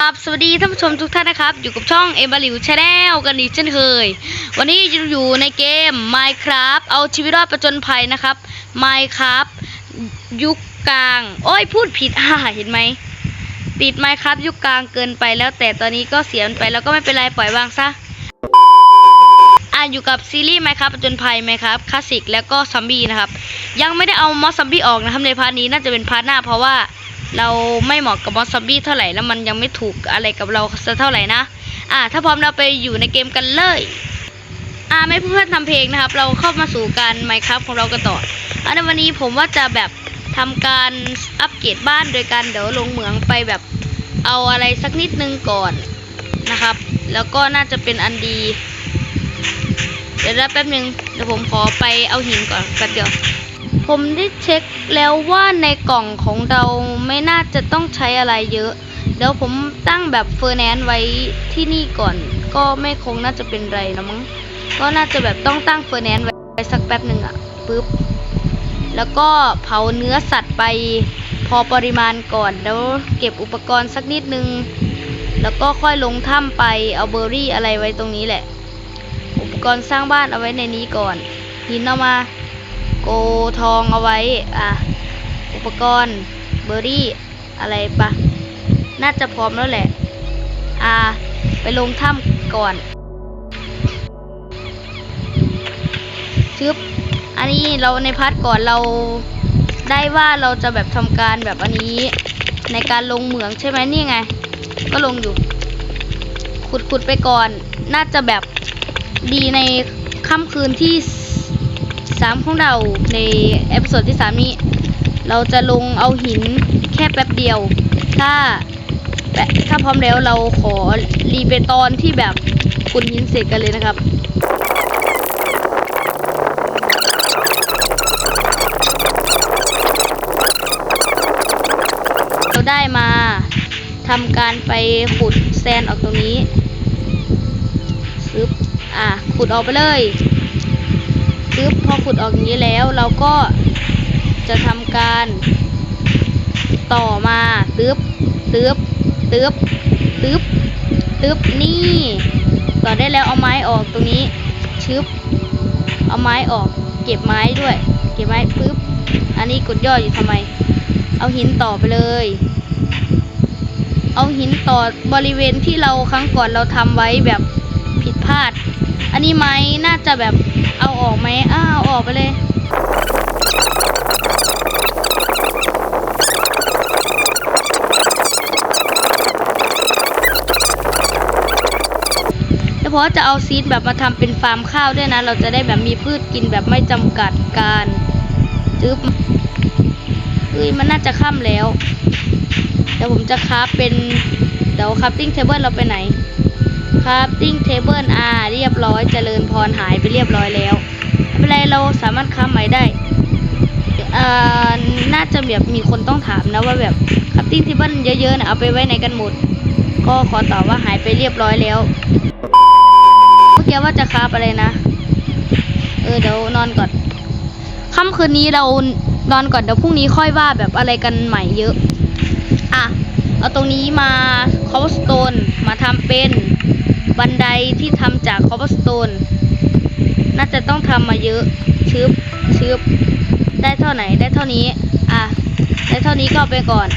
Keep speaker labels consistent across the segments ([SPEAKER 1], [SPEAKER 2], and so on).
[SPEAKER 1] ครับสวัสดีท่านผู้ชมทุกท่านนะครับ อยู่กับช่องเอ b บ l ลิวชาแนลกันอีกเช่นเคย วันนี้จะอยู่ในเกม Minecraft เอาชีวิตรอดประจนภัยนะครับ Minecraft ยุคกลาง โอ้ยพูดผิดอ่าเห็นไหมปิด Minecraft ยุคกลางเกินไปแล้วแต่ตอนนี้ก็เสียมันไปแล้วก็ไม่เป็นไรปล่อยวางซะ อ่าอยู่กับซีรีส์ Minecraft ประจนภัย Minecraft คลาสสิกแล้วก็ซอมบี้นะครับ ยังไม่ได้เอามอสซอมบี้ออกนะครับในพาร์ทนี้น่าจะเป็นพาร์ทหน้า เพราะว่าเราไม่เหมาะกับมอสซอมบี้เท่าไหร่แล้วมันยังไม่ถูกอะไรกับเราสักเท่าไหร่นะอ่าถ้าพร้อมเราไปอยู่ในเกมกันเลยอ่าไม่เพื่อนทำเพลงนะครับ เราเข้ามาสู่การ Minecraft ของเรากันต่ออันในวันนี้ผมว่าจะแบบทำการอัปเกรดบ้านโดยการเดี๋ยวลงเหมืองไปแบบเอาอะไรสักนิดนึงก่อนนะครับ แล้วก็น่าจะเป็นอันดี เดี๋ยวแป๊บหนึ่งเดี๋ยวผมขอไปเอาหินก่อนแป๊บเดียว ผมได้เช็คแล้วว่าในกล่องของเราไม่น่าจะต้องใช้อะไรเยอะ เดี๋ยวผมตั้งแบบเฟอร์แนนซ์ไว้ที่นี่ก่อน ก็ไม่คงน่าจะเป็นไรนะมั้ง ก็น่าจะแบบต้องตั้งเฟอร์แนนซ์ไว้สักแป๊บหนึ่งอะปึ๊บ แล้วก็เผาเนื้อสัตว์ไปพอปริมาณก่อนแล้วเก็บอุปกรณ์สักนิดนึง แล้วก็ค่อยลงถ้ำไปเอาเบอร์รี่อะไรไว้ตรงนี้แหละ กรณ์สร้างบ้านเอาไว้ในนี้ก่อนหินเอามา โกทองเอาไว้ อะ อุปกรณ์เบอร์รี่อะไรปะน่าจะพร้อมแล้วแหละ อ่า ไปลงถ้ำก่อนชึบอันนี้เราในพาร์ทก่อนเราได้ว่าเราจะแบบทำการแบบอันนี้ ในการลงเหมืองใช่ไหมนี่ไง ก็ลงอยู่ ขุดขุดไปก่อน น่าจะแบบ ดีในค่ำคืนที่สามของเราในเอพิโซดที่สามนี้ เราจะลงเอาหินแค่แป๊บเดียว ถ้าแบบถ้าพร้อมแล้วเราขอรีเปตอนที่แบบขุดหินเสร็จกันเลยนะครับเราได้มาทำการไปขุดแซนออกตรงนี้ ขุดออกไปเลยซึบพอขุดออกอย่างนี้แล้วเราก็จะทำการต่อมาตึ๊บตึ๊บตึ๊บตึ๊บตึ๊บนี่ ต่อได้แล้วเอาไม้ออกตรงนี้ชึบเอาไม้ออก เก็บไม้ด้วย เก็บไม้ปึ๊บอันนี้กดย่ออยู่ทำไม เอาหินต่อไปเลย เอาหินต่อบริเวณที่เราครั้งก่อนเราทำไว้แบบผิดพลาด อันนี้ไม้น่าจะแบบเอาออกไหมอ้าวเอาออกไปเลยแล้วเพราะจะเอาซีดแบบมาทำเป็นฟาร์มข้าวด้วยนะ เราจะได้แบบมีพืชกินแบบไม่จำกัดการจึ๊บเอ้ยมันน่าจะค่ำแล้ว เดี๋ยวผมจะคราฟเป็น เดี๋ยวคราฟติ้งเทเบิลเราไปไหน คราฟติ้งเทเบิลอาเรียบร้อยเจริญพรหายไปเรียบร้อยแล้วไม่เป็นไรเราสามารถคราใหม่ได้เอ่อน่าจะแบบมีคนต้องถามนะว่าแบบคราฟติ้งเทเบิลเยอะๆเนี่ยเอาไปไว้ไหนกันหมด ก็ขอตอบว่าหายไปเรียบร้อยแล้วเมื่อกี้ว่าจะคราฟอะไรนะ เออเดี๋ยวนอนก่อนค่ำคืนนี้เรานอนก่อนเดี๋ยวพรุ่งนี้ค่อยว่าแบบอะไรกันใหม่เยอะ อะ เอาตรงนี้มาคอบสโตนมาทำเป็น บันไดที่ทำจากคอ b บสโตนน่าจะต้องทำมาเยอะชึบชึบได้เท่าไหนได้เท่านี้ อะ ได้เท่านี้ก็ไปก่อน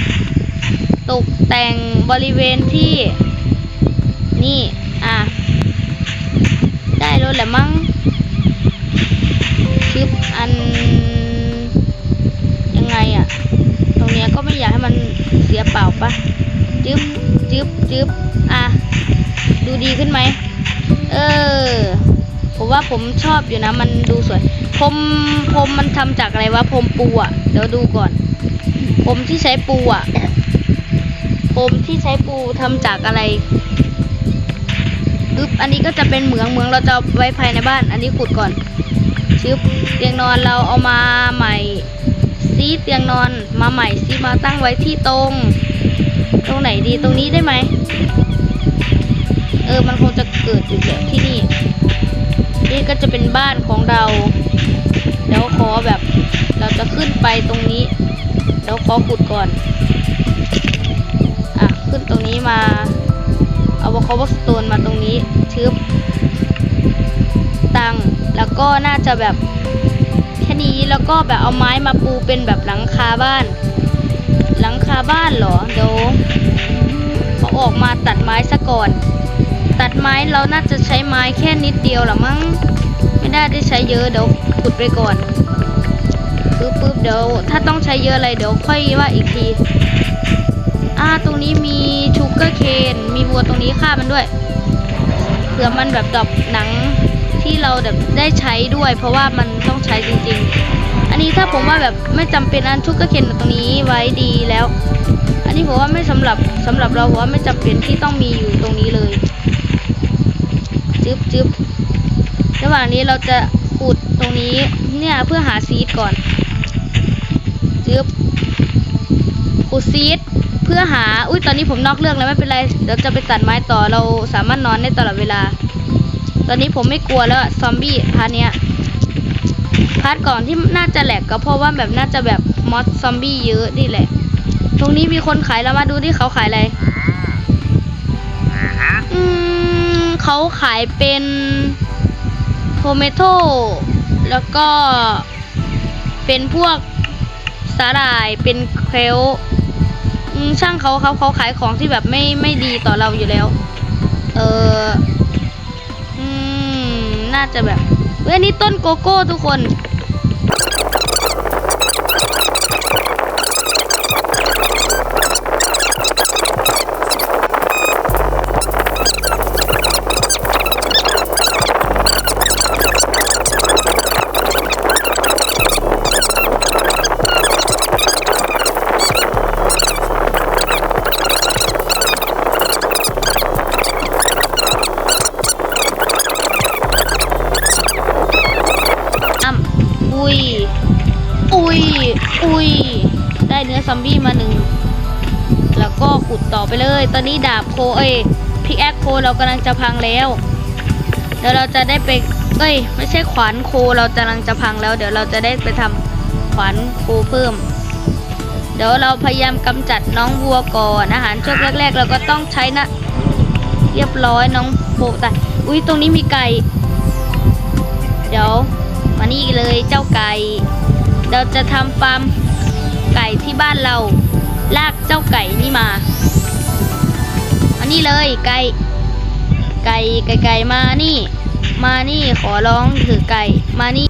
[SPEAKER 1] ตกแต่งบริเวณที่ นี่ อะ ได้แล้วแหละมั้งชึบอัน ยังไงอะ ตรงเนี้ยก็ไม่อยากให้มันเสียเปล่าปะจึ๊บจึ๊บจึ๊บอะ ดูดีขึ้นไหม เออ ผมว่าผมชอบอยู่นะ มันดูสวย ผมผมมันทำจากอะไรวะผมปูอะ เดี๋ยวดูก่อน ผมที่ใช้ปูอะ ผมที่ใช้ปูทำจากอะไรอึบอันนี้ก็จะเป็นเหมืองเหมืองเราจะไว้ภายในบ้าน อันนี้ขุดก่อน ชึบเตียงนอนเราเอามาใหม่ซีเตียงนอนมาใหม่ซีมาตั้งไว้ที่ตรง ตรงไหนดีตรงนี้ได้ไหม เออ มันคงจะเกิดอยู่แหละที่นี่ นี่ก็จะเป็นบ้านของเราเดี๋ยวขอแบบเราจะขึ้นไปตรงนี้เดี๋ยวขอขุดก่อน อะ ขึ้นตรงนี้มา เอาวอลคอ b สโตนมาตรงนี้ชึบตังแล้วก็น่าจะแบบแค่นี้แล้วก็แบบเอาไม้มาปูเป็นแบบหลังคาบ้าน หลังคาบ้านเหรอเดี๋ยว เราน่าจะใช้ไม้แค่นิดเดียวหรอมั้ง ไม่ได้ได้ใช้เยอะเดี๋ยวขุดไปก่อนปึ๊บปึ๊บเดี๋ยวถ้าต้องใช้เยอะอะไรเดี๋ยวค่อยว่าอีกที อ่าตรงนี้มีชูเกอร์เคนมีวัวตรงนี้ฆ่ามันด้วยเผื่อมันแบบดอปหนังที่เราแบบได้ใช้ด้วย เพราะว่ามันต้องใช้จริง ๆ อันนี้ถ้าผมว่าแบบไม่จำเป็นอันชูเกอร์เคนตรงนี้ไว้ดีแล้ว อันนี้ผมว่าไม่สำหรับสำหรับเราผมว่าไม่จำเป็นที่ต้องมีอยู่ตรงนี้เลย จึ๊บจึ๊บระหว่างนี้เราจะขุดตรงนี้เนี่ยเพื่อหาซีดก่อนจึ๊บขุดซีดเพื่อหา อุ้ยตอนนี้ผมนอกเรื่องแล้วไม่เป็นไร เดี๋ยวจะไปตัดไม้ต่อเราสามารถนอนได้ตลอดเวลา ตอนนี้ผมไม่กลัวแล้วซอมบี้พาร์ทเนี้ยพาร์ทก่อนที่น่าจะแหลกก็เพราะว่าแบบน่าจะแบบมอสซอมบี้เยอะนี่แหละ ตรงนี้มีคนขายแล้วมาดูที่เขาขายอะไร อืม เขาขายเป็นโทเมโต้แล้วก็เป็นพวกสาหร่ายเป็นเคลช่างเขาเขาเขาขายของที่แบบไม่ไม่ดีต่อเราอยู่แล้ว เอออน่าจะแบบเว้ยอันนี่ต้นโกโก้ทุกคน อมบี้มาหนึ่งแล้วก็ขุดต่อไปเลย ตอนนี้ดาบโคเอ้ยพิกแอคโคเรากำลังจะพังแล้วเดี๋ยวเราจะได้ไปเอ้ยไม่ใช่ขวานโคเรากำลังจะพังแล้ว เดี๋ยวเราจะได้ไปทำขวานโคเพิ่ม เดี๋ยวเราพยายามกำจัดน้องวัวก่อนอาหารช่วงแรก ๆ เราก็ต้องใช้นะ เรียบร้อยน้องโปตายอุ้ยตรงนี้มีไก่ เดี๋ยวมานี่เลยเจ้าไก่ เราจะทำฟาร์ม ไก่ที่บ้านเรา ลากเจ้าไก่นี่มามานี่เลยไก่ไก่ไก่ไก่มานี่ มานี่ขอร้องถือไก่มานี่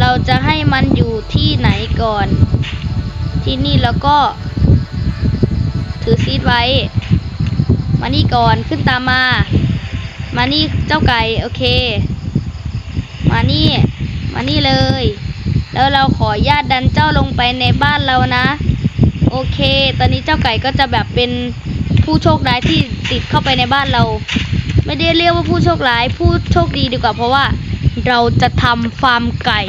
[SPEAKER 1] เราจะให้มันอยู่ที่ไหนก่อน ที่นี่แล้วก็ ถือซีดไว้ มานี่ก่อนขึ้นตามมา มานี่เจ้าไก่โอเค มานี่ มานี่เลย แล้วเราขอญาตดันเจ้าลงไปในบ้านเรานะ โอเค ตอนนี้เจ้าไก่ก็จะแบบเป็นผู้โชคร้ายที่ติดเข้าไปในบ้านเรา ไม่ได้เรียกว่าผู้โชคร้ายผู้โชคดีดีกว่า เพราะว่าเราจะทำฟาร์มไก่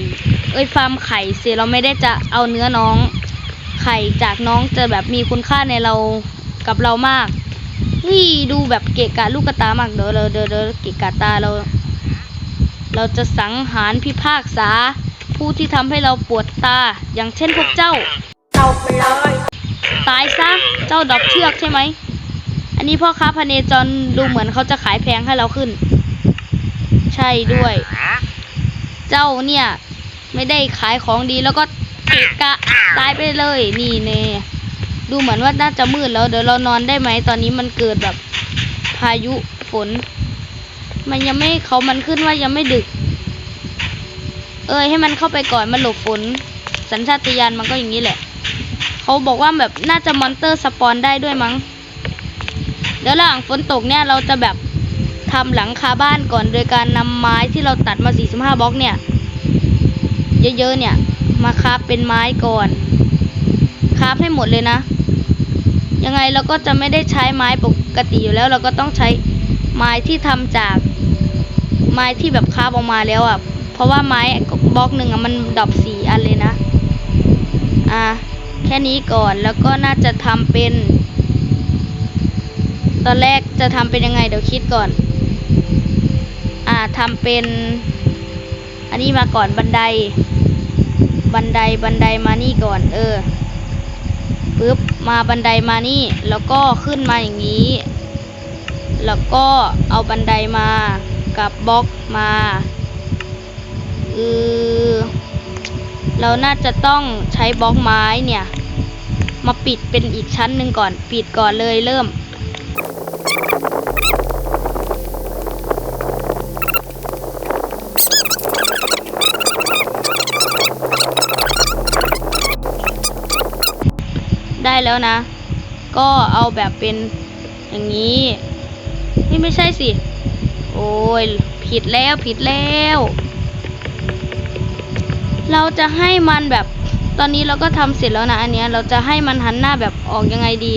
[SPEAKER 1] เอ้ยฟาร์มไข่เสียเราไม่ได้จะเอาเนื้อน้อง ไข่จากน้องจะแบบมีคุณค่าในเรากับเรามากนี่ดูแบบเกะกะลูกกระตามากเดี๋ยวเดี๋ยวเดี๋ยวเดี๋ยวเกะกะตาเรา เราจะสังหารพิพากษา ผู้ที่ทำให้เราปวดตา อย่างเช่นพวกเจ้า
[SPEAKER 2] เาไปเลย
[SPEAKER 1] ตายซะ เจ้าดอกเชือกใช่ไหม อันนี้พ่อค้าพเนจรดูเหมือนเขาจะขายแพงให้เราขึ้น ใช่ด้วย เจ้าเนี่ย ไม่ได้ขายของดีแล้วก็เกะกะตายไปเลย นี่เน่ดูเหมือนว่าน่าจะมืดแล้วเดี๋ยวเรานอนได้ไหมตอนนี้มันเกิดแบบพายุฝน มันยังไม่เขามันขึ้นว่ายังไม่ดึก เอ้ยให้มันเข้าไปก่อนมันหลบฝนสัญชาตญาณมันก็อย่างนี้แหละ เขาบอกว่าแบบน่าจะมอนเตอร์สปอนได้ด้วยมั้ง เดี๋ยวหลังฝนตกเนี่ยเราจะแบบทำหลังคาบ้านก่อนโดยการนำไม้ที่เราตัดมา 45 บล็อกเนี่ย เยอะๆเนี่ย มาคาบเป็นไม้ก่อนคาบให้หมดเลยนะ ยังไงเราก็จะไม่ได้ใช้ไม้ปกติอยู่แล้ว เราก็ต้องใช้ไม้ที่ทำจากไม้ที่แบบคาบออกมาแล้วอะเพราะว่าไม้ บล็อกหนึ่งอะมันดรอปสี่อันเลยนะ อะแค่นี้ก่อนแล้วก็น่าจะทำเป็น ตอนแรกจะทำเป็นยังไงเดี๋ยวคิดก่อน อ่าทำเป็น อันนี้มาก่อนบันได บันไดบันไดมานี่ก่อน เออปึ๊บมาบันไดมานี่ แล้วก็ขึ้นมาอย่างนี้ แล้วก็เอาบันไดมากับบล็อกมา เออเราน่าจะต้องใช้บล็อกไม้เนี่ย มาปิดเป็นอีกชั้นหนึ่งก่อน ปิดก่อนเลยเริ่ม ได้แล้วนะ ก็เอาแบบเป็นอย่างนี้ นี่ไม่ใช่สิ โอ้ย ผิดแล้วผิดแล้ว เราจะให้มันแบบ ตอนนี้เราก็ทำเสร็จแล้วนะอันเนี้ยเราจะให้มันหันหน้าแบบออกยังไงดี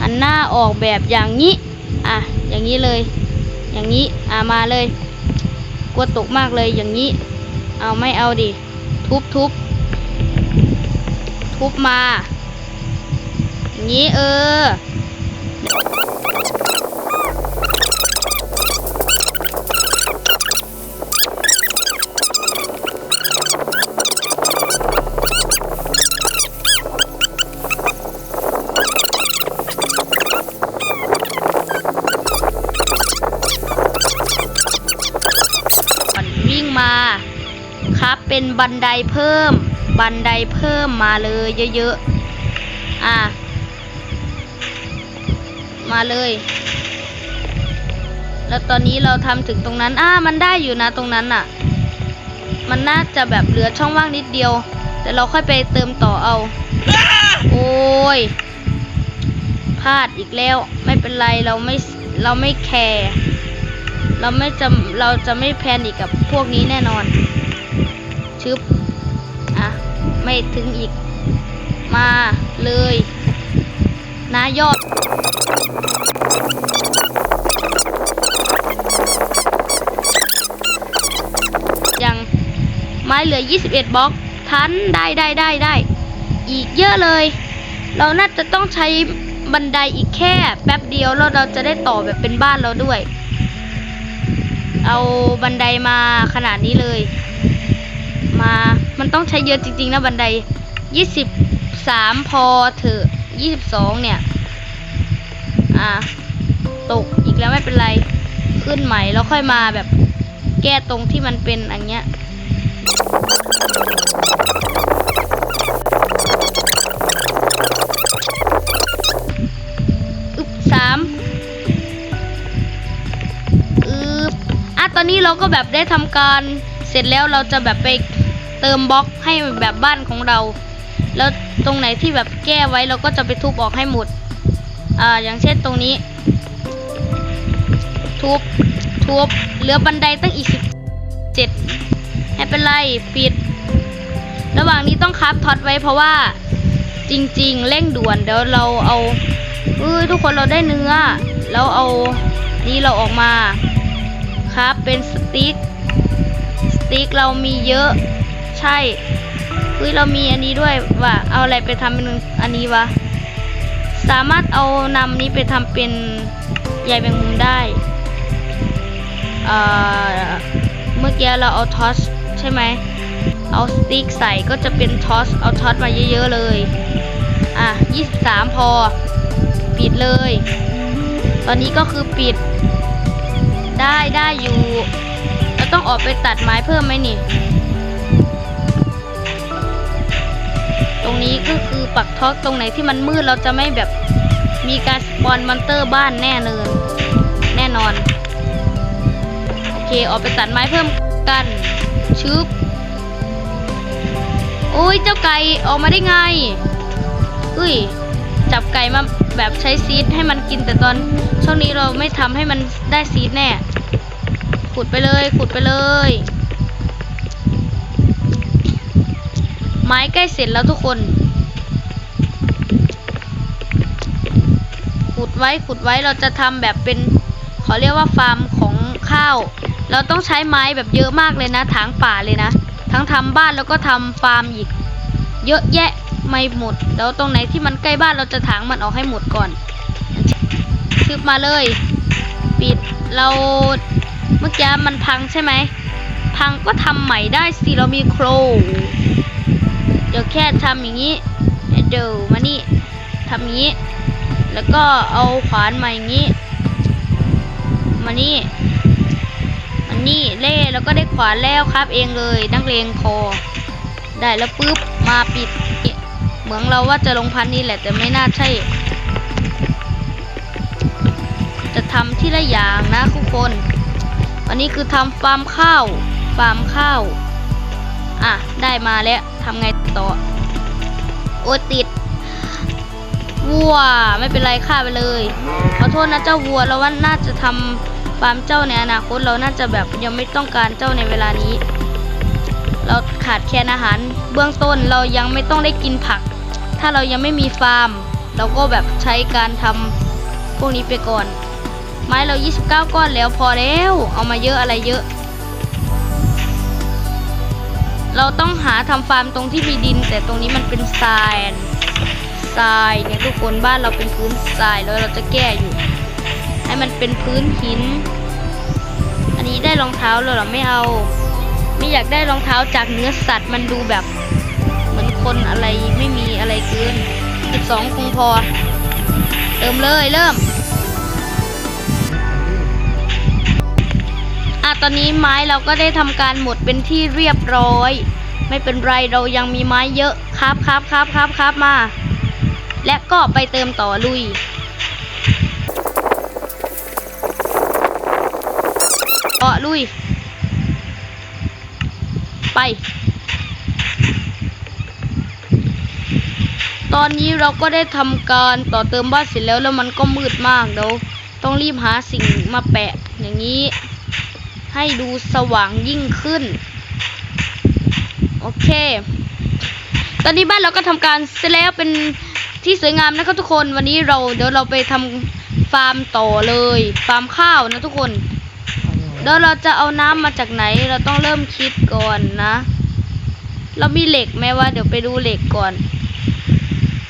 [SPEAKER 1] หันหน้าออกแบบอย่างนี้ อะ อย่างนี้เลย อย่างนี้ อะมาเลย กลัวตกมากเลยอย่างนี้ เอาไม่เอาดิ ทุบทุบทุบมา อย่างนี้เออ เป็นบันไดเพิ่ม บันไดเพิ่มมาเลยเยอะๆ อะ มาเลย แล้วตอนนี้เราทำถึงตรงนั้น อ่ามันได้อยู่นะตรงนั้นน่ะ มันน่าจะแบบเหลือช่องว่างนิดเดียว แต่เราค่อยไปเติมต่อเอา โอ้ยพลาดอีกแล้ว ไม่เป็นไรเราไม่เราไม่แคร์เราไม่จะเราจะไม่แพนอีกกับพวกนี้แน่นอน ชึบอะ ไม่ถึงอีก มาเลยนายอดยังไม้เหลือ 21 บล็อกทันได้ได้ได้ได้ อีกเยอะเลย เราน่าจะต้องใช้บันไดอีกแค่แป๊บเดียวแล้วเราจะได้ต่อแบบเป็นบ้านเราด้วย เอาบันไดมาขนาดนี้เลย มันต้องใช้เยอะจริงๆนะบันได23พอเถอะ22เนี่ย อ่า ตกอีกแล้วไม่เป็นไร ขึ้นใหม่แล้วค่อยมาแบบแก้ตรงที่มันเป็นอันเนี้ยอึบสามอึบอะตอนนี้เราก็แบบได้ทำการเสร็จแล้วเราจะแบบไป เติมบล็อกให้แบบบ้านของเรา แล้วตรงไหนที่แบบแก้ไว้เราก็จะไปทุบออกให้หมด อ่า อย่างเช่นตรงนี้ ทุบ ทุบ เหลือบันไดตั้งอีกสิบเจ็ดไม่เป็นไร ปิด ระหว่างนี้ต้องคับท็อตไว้เพราะว่าจริง ๆ เร่งด่วน เดี๋ยวเราเอาเอ้ยทุกคนเราได้เนื้อ แล้วเอา นี่เราออกมา ครับเป็นสติ๊กสติ๊กเรามีเยอะ ใช่เฮ้ยเรามีอันนี้ด้วยว่าเอาอะไรไปทำเป็นอันนี้วะสามารถเอานำนี้ไปทำเป็นใยแมงมุมได้เออเมื่อกี้เราเอาทอสใช่ไหมเอาสติ๊กใส่ก็จะเป็นทอสเอาทอสมาเยอะๆเลย อะ 23 พอ ปิดเลย ตอนนี้ก็คือปิด ได้ได้อยู่เราต้องออกไปตัดไม้เพิ่มไหมนี่ รงนี้ก็คือปักท็อกตรงไหนที่มันมืดเราจะไม่แบบมีการสปอนมอนเตอร์บ้านแน่เลยแน่นอน โอเคออกไปตัดไม้เพิ่มกันชึบโอ้ยเจ้าไก่ออกมาได้ไงอุ้ยจับไก่มาแบบใช้ซีดให้มันกินแต่ตอนช่วงนี้เราไม่ทำให้มันได้ซีดแน่ ขุดไปเลย ขุดไปเลย ไม้ใกล้เสร็จแล้วทุกคน ขุดไว้ขุดไว้เราจะทำแบบเป็นเขาเรียกว่าฟาร์มของข้าว เราต้องใช้ไม้แบบเยอะมากเลยนะถางป่าเลยนะ ทั้งทำบ้านแล้วก็ทำฟาร์มอีก เยอะแยะไม่หมด แล้วตรงไหนที่มันใกล้บ้านเราจะถางมันออกให้หมดก่อนชืบมาเลย ปิดเราเมื่อกี้มันพังใช่ไหม พังก็ทำใหม่ได้สิเรามีโคร เดี๋ยวแค่ทำอย่างนี้ เดี๋ยวมานี่ทำอย่างนี้ แล้วก็เอาขวานมาอย่างนี้ มานี่มานี่เล่แล้วก็ได้ขวานแล้วครับ เองเลยนักเลงพอ ได้แล้วปุ๊บมาปิดเหมืองเราว่าจะลงพันนี่แหละ แต่ไม่น่าใช่ จะทำที่ละอย่างนะทุกคน อันนี้คือทำฟาร์มข้าว ฟาร์มข้าว อะ ได้มาแล้วทำไงต่อ โอติด วัว ไม่เป็นไรฆ่าไปเลย ขอโทษนะเจ้าวัวเราว่าน่าจะทำฟาร์มเจ้าในอนาคตเราน่าจะแบบยังไม่ต้องการเจ้าในเวลานี้ เราขาดแคลนอาหาร เบื้องต้นเรายังไม่ต้องได้กินผัก ถ้าเรายังไม่มีฟาร์ม เราก็แบบใช้การทำพวกนี้ไปก่อน ไม้เรา 29 ก้อนแล้วพอแล้ว เอามาเยอะอะไรเยอะ เราต้องหาทำฟาร์มตรงที่มีดิน แต่ตรงนี้มันเป็นทรายทรายเนี่ยทุกคนบ้านเราเป็นพื้นทรายแล้วเราจะแก้อยู่ ให้มันเป็นพื้นหิน อันนี้ได้รองเท้าเลยเหรอไม่เอา ไม่อยากได้รองเท้าจากเนื้อสัตว์มันดูแบบ เหมือนคนอะไรไม่มีอะไรเกิน12คงพอ เติมเลยเริ่มะตอนนี้ไม้เราก็ได้ทำการหมดเป็นที่เรียบร้อย ไม่เป็นไรเรายังมีไม้เยอะครับครับครับครับครับมา และก็ไปเติมต่อลุยเกาะลุย ไป ตอนนี้เราก็ได้ทำการต่อเติมบ้านเสร็จแล้วแล้วมันก็มืดมากเดี๋ยวต้องรีบหาสิ่งมาแปะอย่างนี้ ให้ดูสว่างยิ่งขึ้น โอเค ตอนนี้บ้านเราก็ทำการเสร็จแล้วเป็นที่สวยงามนะครับทุกคนวันนี้เราเดี๋ยวเราไปทำฟาร์มต่อเลยฟาร์มข้าวนะทุกคนเดี๋ยวเราจะเอาน้ำมาจากไหน เราต้องเริ่มคิดก่อนนะ เรามีเหล็กไหมวะเดี๋ยวไปดูเหล็กก่อน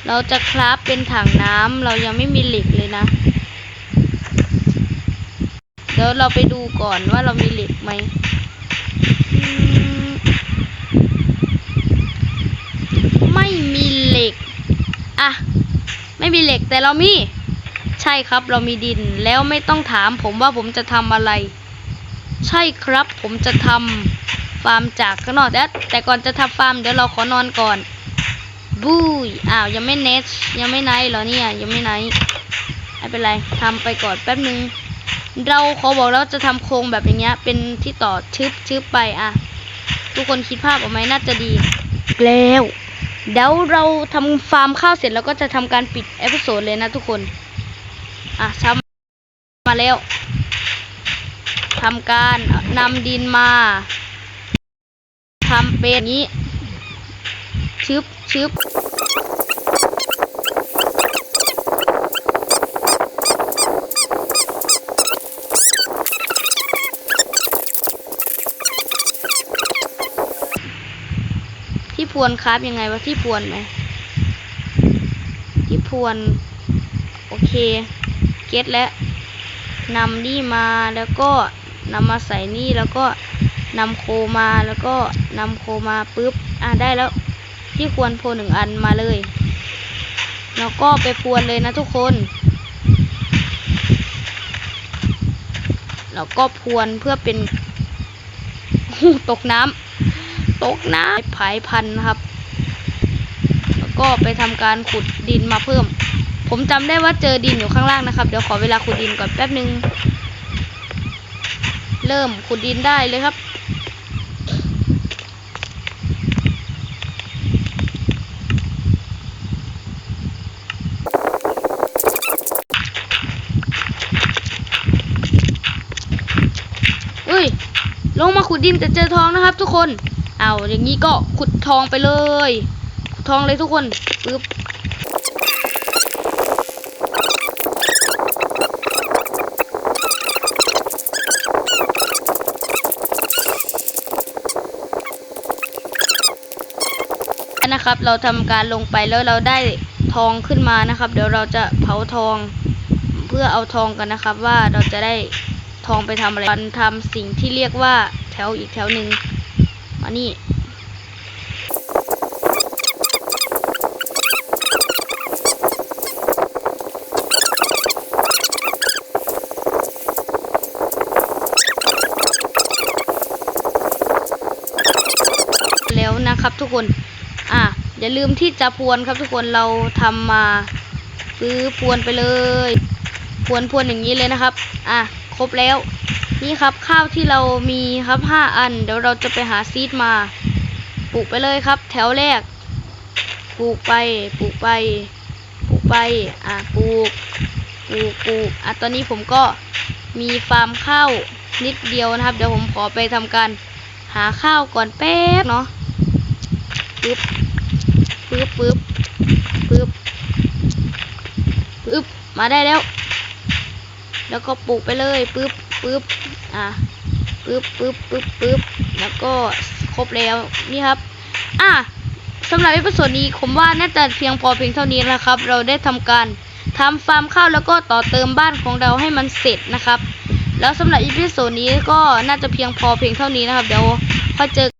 [SPEAKER 1] เราจะคราฟเป็นถังน้ำเรายังไม่มีเหล็กเลยนะ ดี๋ยวเราไปดูก่อนว่าเรามีเหล็กไหมไม่มีเหล็ก อะ ไม่มีเหล็กแต่เรามี ใช่ครับเรามีดินแล้วไม่ต้องถามผมว่าผมจะทำอะไร ใช่ครับผมจะทำฟาร์มจากข้างนอกแต่แต่ก่อนจะทำฟาร์มเดี๋ยวเราขอนอนก่อนบุยอ้าวยังไม่เนสยังไม่ไนท์เหรอเนี่ยยังไม่ไนท์ไม่เป็นไรทำไปก่อนแป๊บนึง เราขอบอกแล้วจะทำโครงแบบอย่างเงี้ย เป็นที่ต่อชึบชึบไปอะ ทุกคนคิดภาพออกไหมน่าจะดีแล้วเดี๋ยวเราทำฟาร์มข้าวเสร็จแล้วก็จะทำการปิดเอพิโซดเลยนะทุกคน อะทำมาแล้วทำการนำดินมาทำเป็นอย่างนี้ชึบชึบ พวนครับยังไงวะที่พวนไหมที่พวน โอเค เก็ตแล้วนำนี่มาแล้วก็นำมาใส่นี่แล้วก็นำโคมาแล้วก็นำโคมาปุ๊บอะได้แล้ว ที่ควรโพหนึ่งอันมาเลย แล้วก็ไปพรวนเลยนะทุกคน แล้วก็พรวนเพื่อเป็นตกน้ำ ตกน้ำผายพันธุ์นะครับ แล้วก็ไปทำการขุดดินมาเพิ่ม ผมจำได้ว่าเจอดินอยู่ข้างล่างนะครับ เดี๋ยวขอเวลาขุดดินก่อนแป๊บนึง เริ่มขุดดินได้เลยครับเอ้ยลงมาขุดดินแต่เจอทองนะครับทุกคน เอาอย่างนี้ก็ขุดทองไปเลยขุดทองเลยทุกคนปึ๊บนะครับ เราทำการลงไปแล้วเราได้ทองขึ้นมานะครับ เดี๋ยวเราจะเผาทองเพื่อเอาทองกันนะครับ ว่าเราจะได้ทองไปทำอะไรกันทำสิ่งที่เรียกว่าแถวอีกแถวหนึ่ง นี่แล้วนะครับทุกคน อะ อย่าลืมที่จะพวนครับทุกคน เราทำมาปื้อพวนไปเลย พวนพวนอย่างนี้เลยนะครับ อะ ครบแล้ว นี่ครับข้าวที่เรามีครับห้าอัน เดี๋ยวเราจะไปหาซีดมาปลูกไปเลยครับ แถวแรกปลูกไปปลูกไปปลูกไปอะปลูกปลูกปลูกอะตอนนี้ผมก็มีฟาร์มข้าวนิดเดียวนะครับ เดี๋ยวผมขอไปทำการหาข้าวก่อนแป๊บเนาะปึ๊บปึ๊บปึ๊บปึ๊บปึ๊บมาได้แล้ว แล้วก็ปลูกไปเลยปึ๊บ ปึ๊บอะปึ๊บปึ๊บปึ๊บปึ๊บแล้วก็ครบแล้วนี่ครับ อะสำหรับเอพิโซนี้ผมว่าน่าจะเพียงพอเพียงเท่านี้นะครับ เราได้ทำการทำฟาร์มข้าวแล้วก็ต่อเติมบ้านของเราให้มันเสร็จนะครับ แล้วสำหรับอีพิโซดนี้ก็น่าจะเพียงพอเพียงเท่านี้นะครับ เดี๋ยวค่อยเจอ